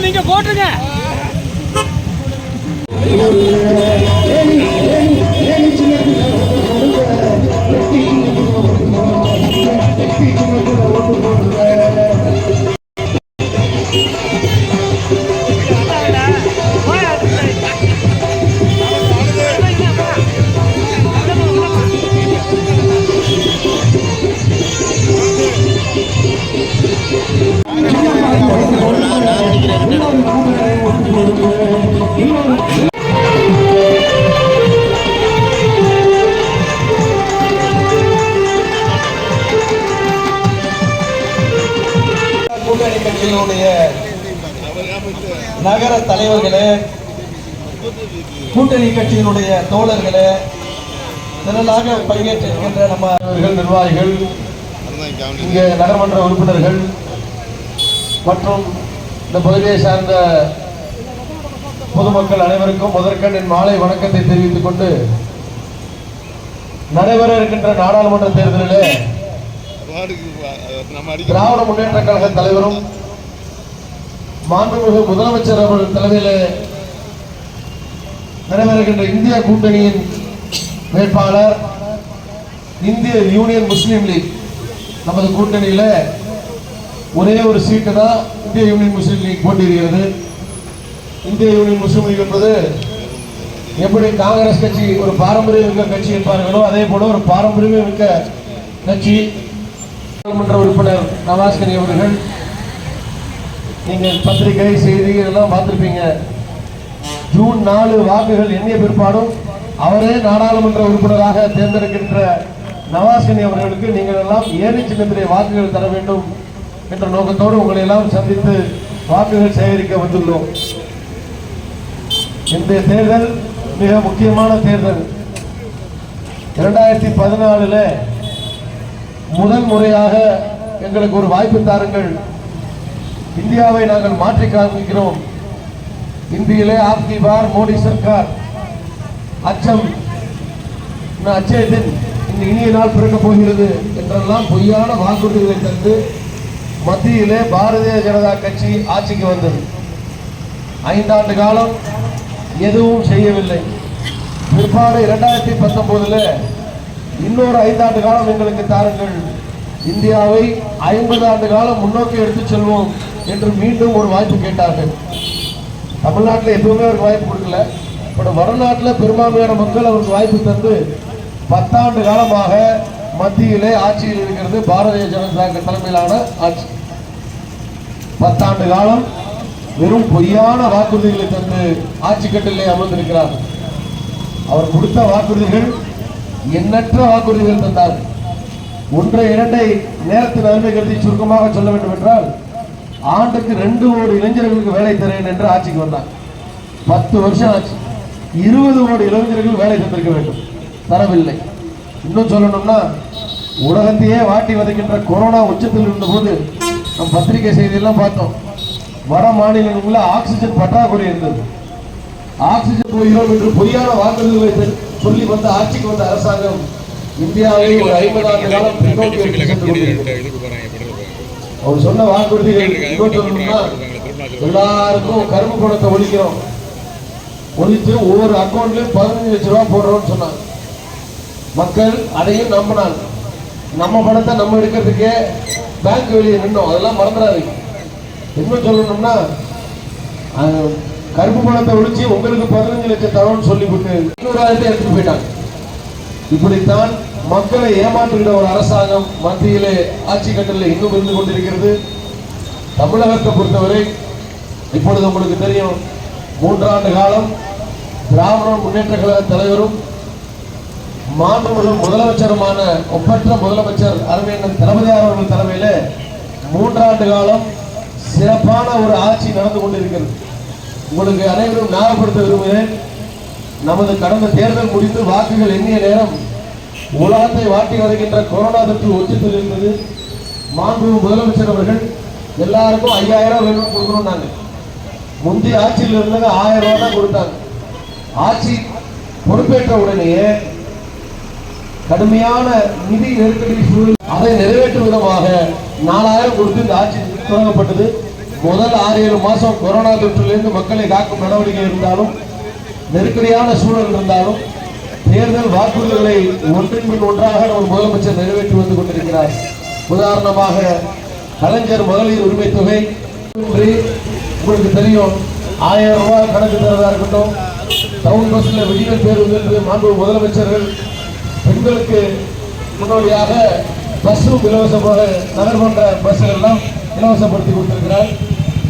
நீங்க போட்டுருங்க. கட்சியினுடைய நகர தலைவர்களே கூட்டணி கட்சியினுடைய தோழர்களே திரளாக பங்கேற்றிருக்கின்ற நம்ம நிர்வாகிகள் இங்கே நகர்மன்ற உறுப்பினர்கள் மற்றும் இந்த பகுதியை சார்ந்த பொதுமக்கள் அனைவருக்கும் முதற்கண் என் மாலை வணக்கத்தை தெரிவித்துக் கொண்டு நடைபெற இருக்கின்ற நாடாளுமன்ற தேர்தலிலே திராவிட முன்னேற்ற கழக தலைவரும் மாண்புமிகு முதலமைச்சர் அவர்கள் தலைமையில் நடைபெறுகின்ற இந்திய கூட்டணியின் வேட்பாளர் இந்திய யூனியன் முஸ்லீம் லீக். நமது கூட்டணியில் ஒரே ஒரு சீட்டு தான் இந்திய யூனியன் முஸ்லீம் லீக் போட்டியிருக்கிறது இந்திய யூனியன் முஸ்லீம் லீக் என்பது எப்படி காங்கிரஸ் கட்சி ஒரு பாரம்பரிய மிக்க கட்சி என்பார்களோ அதே போல ஒரு பாரம்பரிய மிக்க கட்சி. நாடாளுமன்ற உறுப்பினர் நவாஸ்கனி அவர்கள் நீங்கள் பத்திரிகை செய்தி எல்லாம் பார்த்துருப்பீங்க. ஜூன் நாலு வாக்குகள் எண்ணிய பிற்பாடும் அவரே நாடாளுமன்ற உறுப்பினராக தேர்ந்தெடுக்கின்ற நவாஸ்கனி அவர்களுக்கு நீங்கள் எல்லாம் ஏழை சின்னத்திலே வாக்குகள் தர வேண்டும் என்ற நோக்கத்தோடு உங்களை எல்லாம் சந்தித்து வாக்குகள் சேகரிக்க வந்துள்ளோம். இந்த தேர்தல் மிக முக்கியமான தேர்தல். இரண்டாயிரத்தி பதினாலில் முதல் முறையாக எங்களுக்கு ஒரு வாய்ப்பு தாருங்கள். இந்தியாவை நாங்கள் மாற்றி காண்பிக்கிறோம் இந்தியிலே ஆப்கி பார் மோடி சர்க்கார். அச்சம். இந்த அச்சயத்தின் இந்த இனிய நாள் பிறக்கப் போகிறது என்றெல்லாம் பொய்யான வாக்குறுதிகளை தந்து மத்தியிலே பாரதிய ஜனதா கட்சி ஆட்சிக்கு வந்தது. ஐந்தாண்டு காலம் எதுவும் செய்யவில்லை. பிற்பாடு இரண்டாயிரத்தி பத்தொன்பதுல இன்னொரு ஐந்தாண்டு காலம் எங்களுக்கு தாருங்கள். இந்தியாவை ஐம்பது ஆண்டு காலம் முன்னோக்கி எடுத்துச் செல்வோம். என்று மீண்டும் ஒரு வாய்ப்பு கேட்டார்கள். தமிழ்நாட்டில் எப்பவுமே அவருக்கு வாய்ப்பு கொடுக்கல. பட் வடநாட்டில் பெரும்பான்மையான மக்கள் அவருக்கு வாய்ப்பு தந்து பத்தாண்டு காலமாக மத்தியிலே ஆட்சியில் இருக்கிறது பாரதிய ஜனதா தலைமையிலான ஆட்சி. பத்தாண்டு காலம் வெறும் பொய்யான வாக்குறுதிகளை தந்து ஆட்சி கட்டிலே அமர்ந்திருக்கிறார். அவர் கொடுத்த வாக்குறுதிகள் எண்ணற்ற வாக்குறுதிகள் தந்தார். ஒன்றை இரண்டை நேரத்தின் அருமை கருதி சுருக்கமாக சொல்ல வேண்டும் என்றால் ஆண்டுக்கு ரெண்டு கோடி இளைஞர்களுக்கு வேலை தரேன் என்று ஆட்சிக்கு வந்தாங்க பத்து வருஷம் ஆச்சு. இருபது கோடி இளைஞர்கள் வேலை தந்திருக்க வேண்டும். தரவில்லை. இன்னும் சொல்லணும்னா உலகத்தையே வாட்டி வதைக்கின்ற கொரோனா உச்சத்தில் இருந்தபோது நம் பத்திரிகை செய்தியெல்லாம் பார்த்தோம். வட மாநிலங்களில் ஆக்சிஜன் பற்றாக்குறை இருந்தது. ஆக்சிஜன் போகிறோம் என்று பொய்யான வாக்குறுதிகளை சொல்லி வந்த ஆட்சிக்கு வந்த அரசாங்கம் இந்தியாவை ஒரு ஐம்பது ஆண்டு காலம் பின்னோக்கி அவர் சொன்ன வாக்குறுதிகள் எல்லாருக்கும் கரும்பு பணத்தை ஒழிக்கிறோம். ஒழித்து ஒவ்வொரு அக்கௌண்ட்லயும் பதினஞ்சு லட்ச ரூபா போடுறோம்னு சொன்னாங்க. மக்கள் அதையும் நம்பினாங்க. நம்ம பணத்தை நம்ம எடுக்கிறதுக்கே பேங்க் வெளியே நின்னோம். அதெல்லாம் மறந்துடாதீங்க. இன்னும் சொல்லணும்னா கருப்பு பணத்தை ஒழிச்சு உங்களுக்கு பதினஞ்சு லட்சம் தரோன்னு சொல்லிவிட்டு இன்னொரு எடுத்துட்டு போயிட்டாங்க. இப்படித்தான் மக்களை ஏமாற்றுகிற ஒரு அரசாங்கம் மத்தியிலே ஆட்சி கட்டலில் இன்னும் இருந்து கொண்டிருக்கிறது. தமிழகத்தை பொறுத்தவரை இப்பொழுது உங்களுக்கு தெரியும் மூன்றாண்டு காலம் திராவிட முன்னேற்ற கழக தலைவரும் மாண்புமிகு முதலமைச்சருமான ஒப்பற்ற முதலமைச்சர் அரவிந்தன் தளபதியார் அவர்கள் தலைமையில் மூன்றாண்டு காலம் சிறப்பான ஒரு ஆட்சி நடந்து கொண்டிருக்கிறது. உங்களுக்கு அனைவரும் ஞாபகப்படுத்த விரும்புகிறேன். நமது கடந்த தேர்தல் முடித்து வாக்குகள் எண்ணிய நேரம் உலகத்தை வாட்டி வருகின்ற கொரோனா தொற்று உச்சத்தில் இருந்தது. மாண்பு முதலமைச்சர் அவர்கள் எல்லாருக்கும் ஐயாயிரம் வேணும் கொடுக்கணும்னாங்க. முந்தைய ஆட்சியில் இருந்தவங்க ஆயிரம் ரூபா தான் கொடுத்தாங்க. ஆட்சி பொறுப்பேற்ற உடனேயே கடுமையான நிதி நெருக்கடி சூழல் அதை நிறைவேற்றும் விதமாக நாலாயிரம் கொடுத்து இந்த ஆட்சி தொடங்கப்பட்டது. முதல் ஆறு ஏழு மாதம் கொரோனா தொற்றிலிருந்து மக்களை காக்கும் நடவடிக்கை இருந்தாலும் நெருக்கடியான சூழல் இருந்தாலும் தேர்தல் வாக்குறுதிகளை ஒன்றின் பின் ஒன்றாக நம்ம முதலமைச்சர் நிறைவேற்றி வந்து கொண்டிருக்கிறார். உதாரணமாக கலைஞர் மகளிர் உரிமை தொகை உங்களுக்கு தெரியும். ஆயிரம் ரூபாய் கணக்கு தரதா இருக்கட்டும் டவுன் பஸ்ல விடியல் பேருந்து என்று மாண்பு முதலமைச்சர்கள் பெண்களுக்கு முன்னோடியாக பஸ்ஸும் இலவசமாக நகர்மன்ற பஸ்ஸுகள் எல்லாம் இலவசப்படுத்தி கொடுத்திருக்கிறார்.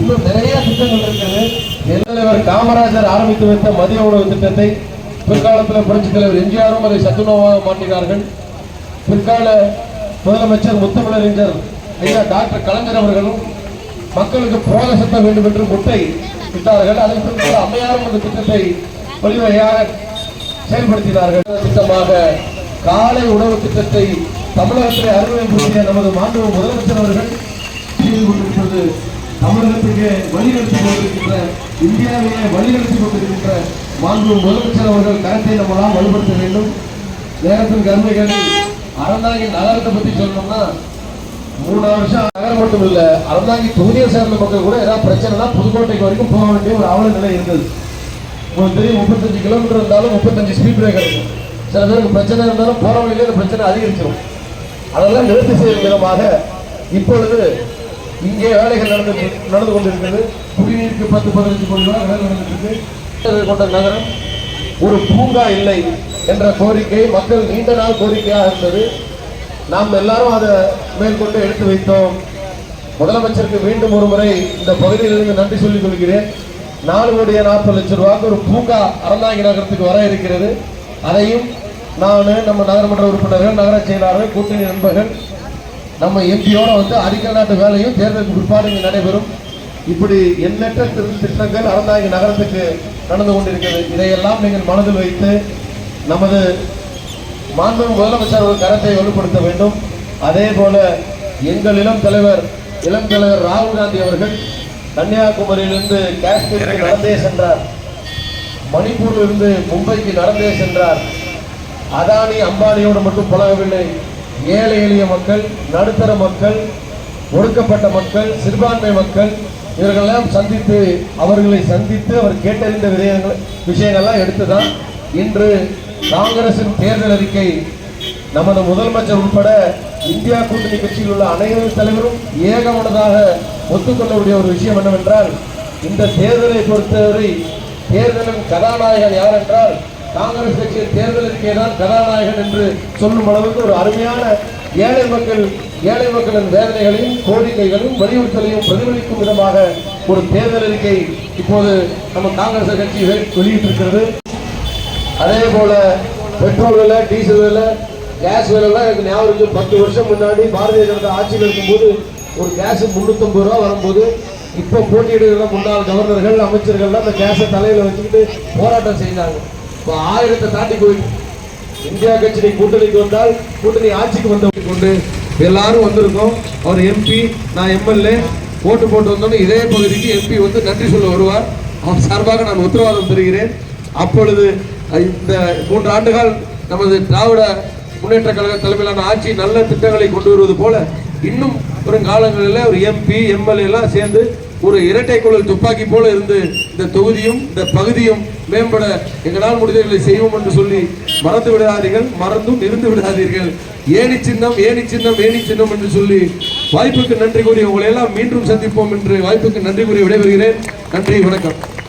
இன்னும் நிறைய திட்டங்கள் இருக்கிறது. தலைவர் காமராஜர் ஆரம்பித்து வைத்த மதிய உணவு திட்டத்தை பிற்காலத்தில் புரட்சித் தலைவர் எம்ஜிஆரும் அதை சத்துணவாக மாற்றினார்கள் பிற்கால முதலமைச்சர் முத்தமிழறிஞர் ஐயா டாக்டர் கலைஞர் அவர்களும் மக்களுக்கு போக சத்த வேண்டும் என்று முட்டை விட்டார்கள் அதன் பிறகு அம்மையாரும் அந்த திட்டத்தை வழிவகையாக செயல்படுத்தினார்கள். திட்டமாக காலை உணவு திட்டத்தை தமிழகத்தில் அறிமுகப்படுத்திய நமது மாண்பு முதலமைச்சர் அவர்கள் செய்து கொண்டிருப்பது தமிழகத்துக்கு வழிநடத்தி கொண்டிருக்கின்ற இந்தியாவிலே வழிநடத்தி கொண்டிருக்கின்ற மாண்பு முதலமைச்சர் அவர்கள் கருத்தை நம்மளால் வலுப்படுத்த வேண்டும். நேரத்தின் கருமைகள் அறந்தாங்கி நகரத்தை பத்தி சொல்லணும்னா மூணு வருஷம் நகரம் மட்டும் இல்ல அறந்தாங்கி தொகுதியை சேர்ந்த மக்கள் கூட ஏதாவது பிரச்சனைனா புதுக்கோட்டைக்கு வரைக்கும் போக வேண்டிய ஒரு அவல நிலை இருந்தது உங்களுக்கு தெரியும் முப்பத்தஞ்சு கிலோமீட்டர் இருந்தாலும் முப்பத்தஞ்சு ஸ்பீட் பிரேக்கர் இருக்கும். சில பேருக்கு பிரச்சனை இருந்தாலும் போற வழியிலே அந்த பிரச்சனை அதிகரிச்சிடும் அதெல்லாம் நிறுத்தி செய்யும் விதமாக இப்பொழுது இங்கே வேலைகள் நடந்து நடந்து கொண்டிருக்கிறது. குடிநீருக்கு பத்து பதினஞ்சு கோடி ரூபாய் வேலை நடந்துட்டு இருக்கு. கொண்ட நகரம் ஒரு பூங்கா இல்லை என்ற கோரிக்கை மக்கள் நீண்ட நாள் கோரிக்கையாக இருந்தது. நாம் எல்லாரும் அதை மேற்கொண்டு எடுத்து வைத்தோம். முதலமைச்சருக்கு மீண்டும் ஒரு முறை இந்த பகுதியிலிருந்து நன்றி சொல்லிக் கொள்கிறேன். நாலு கோடியே நாற்பது லட்சம் ரூபாய்க்கு ஒரு பூங்கா அறந்தாங்கி நகரத்துக்கு வர இருக்கிறது. அதையும் நான் நம்ம நகரமன்ற உறுப்பினர்கள் நகர செயலாளர்கள் கூட்டணி நண்பர்கள் நம்ம எம்பியோட வந்து அடிக்கல் நாட்டு வேலையும் தேர்தலுக்கு பிற்பாடு இங்கே நடைபெறும். இப்படி எண்ணற்ற திட்டங்கள் அறந்தாங்கி நகரத்துக்கு நடந்து கொண்டிருக்கிறது. இதையெல்லாம் நீங்கள் மனதில் வைத்து நமது மாண்பு முதலமைச்சர் ஒரு கரத்தை வலுப்படுத்த வேண்டும். அதே போல எங்கள் இளம் தலைவர் இளம் தலைவர் ராகுல் காந்தி அவர்கள் கன்னியாகுமரியிலிருந்து காஷ்மீருக்கு நடந்தே சென்றார். மணிப்பூரிலிருந்து மும்பைக்கு நடந்தே சென்றார். அதானி அம்பானியோடு மட்டும் பழகவில்லை. ஏழை எளிய மக்கள் நடுத்தர மக்கள் ஒடுக்கப்பட்ட மக்கள் சிறுபான்மை மக்கள் இவர்களெல்லாம் சந்தித்து அவர்களை சந்தித்து அவர் கேட்டறிந்த விதயங்கள் விஷயங்கள்லாம் எடுத்து தான் இன்று காங்கிரசின் தேர்தல் அறிக்கை நமது முதலமைச்சர் உட்பட இந்தியா கூட்டணி கட்சியில் உள்ள அனைத்து தலைவரும் ஏகமனதாக ஒத்துக்கொள்ளக்கூடிய ஒரு விஷயம் என்னவென்றால் இந்த தேர்தலை பொறுத்தவரை தேர்தலின் கதாநாயகன் யார் என்றால் காங்கிரஸ் கட்சியின் தேர்தல் அறிக்கை தான் கதாநாயகன் என்று சொல்லும் அளவுக்கு ஒரு அருமையான ஏழை மக்கள் ஏழை மக்களின் வேதனைகளையும் கோரிக்கைகளையும் வலியுறுத்தலையும் பிரதிபலிக்கும் விதமாக ஒரு தேர்தல் அறிக்கை இப்போது நம்ம காங்கிரஸ் கட்சி வெளியிட்டிருக்கிறது. அதே போல பெட்ரோல் விலை டீசல் விலை கேஸ் விலைலாம் எனக்கு ஞாபகம் பத்து வருஷம் முன்னாடி பாரதிய ஜனதா ஆட்சியில் இருக்கும்போது ஒரு கேஸ் முந்நூற்றம்பது ரூபா வரும்போது இப்போ போட்டியிடுகிற முன்னாள் கவர்னர்கள் அமைச்சர்கள்லாம் அந்த கேஸை தலையில் வச்சுக்கிட்டு போராட்டம் செய்தாங்க. இப்போ ஆயிரத்தை தாண்டி போயிட்டு இந்தியா கட்சியை கூட்டணிக்கு வந்தால் கூட்டணி ஆட்சிக்கு வந்தவங்க கொண்டு எல்லாரும் வந்திருக்கோம். அவர் எம்பி நான் எம்எல்ஏ ஓட்டு போட்டு வந்தோன்னே இதே பகுதிக்கு எம்பி வந்து நன்றி சொல்ல வருவார். அவர் சார்பாக நான் உத்தரவாதம் தருகிறேன் அப்பொழுது இந்த மூன்று ஆண்டுகள் நமது திராவிட முன்னேற்ற கழக தலைமையிலான ஆட்சி நல்ல திட்டங்களை கொண்டு வருவது போல இன்னும் வரும் காலங்களில் ஒரு எம்பி எம்எல்ஏ எல்லாம் சேர்ந்து ஒரு இரட்டை குழல் துப்பாக்கி போல இருந்து இந்த தொகுதியும் இந்த பகுதியும் மேம்பட எங்களால் முடிந்தவர்களை செய்வோம் என்று சொல்லி மறந்து விடாதீர்கள் மறந்தும் இருந்து விடாதீர்கள். ஏணி சின்னம் ஏணி சின்னம் ஏணி சின்னம் என்று சொல்லி வாய்ப்புக்கு நன்றி கூறி உங்களை எல்லாம் மீண்டும் சந்திப்போம் என்று வாய்ப்புக்கு நன்றி கூறி விடைபெறுகிறேன். நன்றி வணக்கம்.